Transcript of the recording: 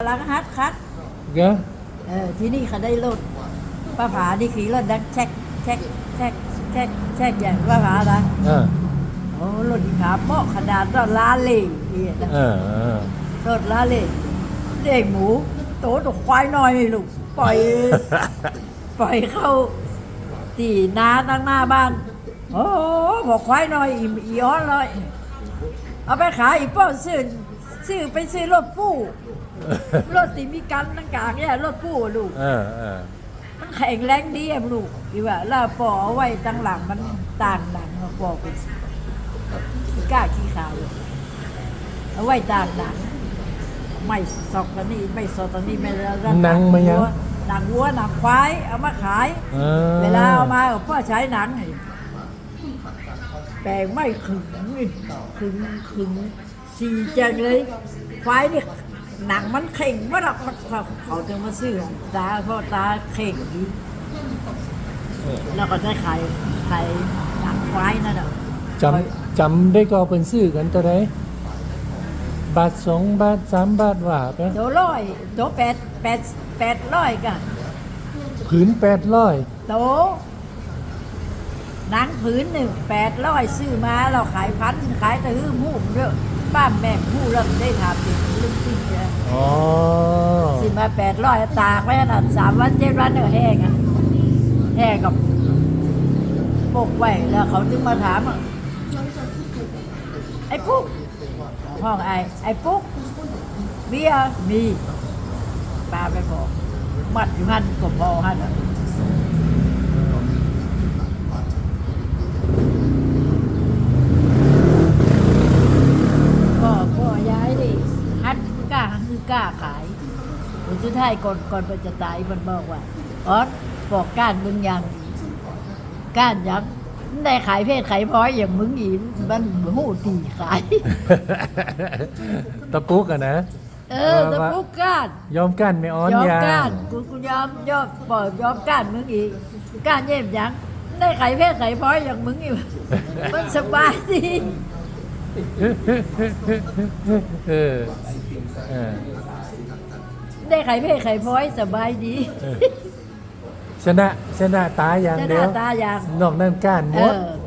กำลังฮัดคัดเยอะเออที่นี่เขาได้รถป้าผานี่ขี่รถดังแช็กแช็กแช็กแช็กแช็กอย่างป้าผานะเออโอ้รถอีขาเปาะขนาดรถล้านเลยนี่นะเออเออรถล้านเลยเด็กหมู โตตัวควายน้อยนี่ลูกปล่อย ปล่อยเข้าตีนาตั้งหน้าบ้าน โอ้บอกควายน้อยอีอีอ้อนเลยเอาไปขายอีป้อซื้อซื้อไปซื้อรถปู้ รถตีมีกันตั้งกลางเนี่ยรถปู้อะลูกเออเออมันแข็งแรงดีอะลูกดีว่าแล้วปอเอาไว้ตั้งหลังมันต่างหลังมาปอเป็นขี้กล้าขี้ขาวเลยเอาไว้ต่างหลังไม่สอกตอนนี้ไม่สอกตอนนี้ไม่แล้วหนังมายังหนังวัวหนังควายเอามาขายเออเวลาเอามาพ่อใช้หนังนี่แปลงไม่ขึงนี่ขึงขึงสีจังเลยควายนี่ หนังมันเข่งมาหรอกมันเขาเขาจะมาซื้อตาเพราะตาเข่งดีแล้วก็ได้ขายขายหนังควายนั่นแหละจำจำได้ก็เป็นซื้อกันตัวใดบาทสองบาทสามบาทว่าไปโตร้อยโตแปดแปดแปดร้อยกันผืนแปดร้อยโตหนังผืนหนึ่งแปดร้อยซื้อมาเราขายพันขายแต่ฮื้อมูกเด้อ บ้านแม่ผู้เราได้ทำเป็นเรื่องจริงเลยอ๋อซื้อมาแปดร้อยตากไว้ขนาดสามวันเจ็ดวันเนี่ยแห้งอะแห้งกับปกไว้แล้วเขาจึงมาถามอะไอ้ปุ๊กห้องไอ้ไอ้ปุ๊กเบียร์มีปลาไปบอกมัดอยู่หันก็พอหันอะก็ก็ย้ายดิฮัดกล้า คือกล้าขายผลสุดท้ายก่อนก่อนมันจะตายมันบอกว่าอ๋อบอกก้านมึงยังก้านยังได้ขายเพศขายพร้อยอย่างมึงอีกมันหูตีขาย ตะปุกอะนะ เออตะปุกก้านยอมกั้นไม่อ้อนยอมยาก้านกูกูยอมยอมบอกยอมก้านมึงอีกก้านเย็บยังได้ขายเพศขายพร้อยอย่างมึงอีกมันสบายดี เออเออได้ขายเพศขายพร้อยสบายดีชนะชนะตาอย่างจะหเดียน้าวตาอย่าง นอกนั้นก้านหมเอดอ